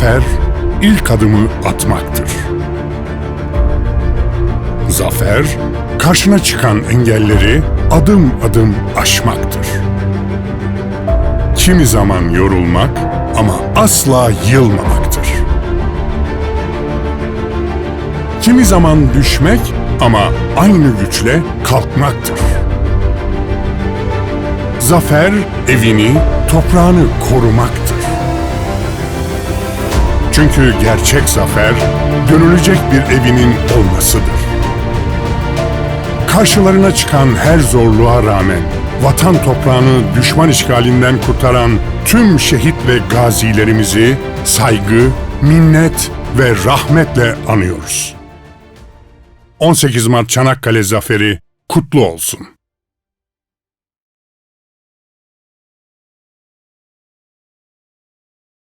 Zafer ilk adımı atmaktır. Zafer karşına çıkan engelleri adım adım aşmaktır. Kimi zaman yorulmak ama asla yılmamaktır. Kimi zaman düşmek ama aynı güçle kalkmaktır. Zafer evini, toprağını korumaktır. Çünkü gerçek zafer dönülecek bir evinin olmasıdır. Karşılarına çıkan her zorluğa rağmen vatan toprağını düşman işgalinden kurtaran tüm şehit ve gazilerimizi saygı, minnet ve rahmetle anıyoruz. 18 Mart Çanakkale Zaferi kutlu olsun.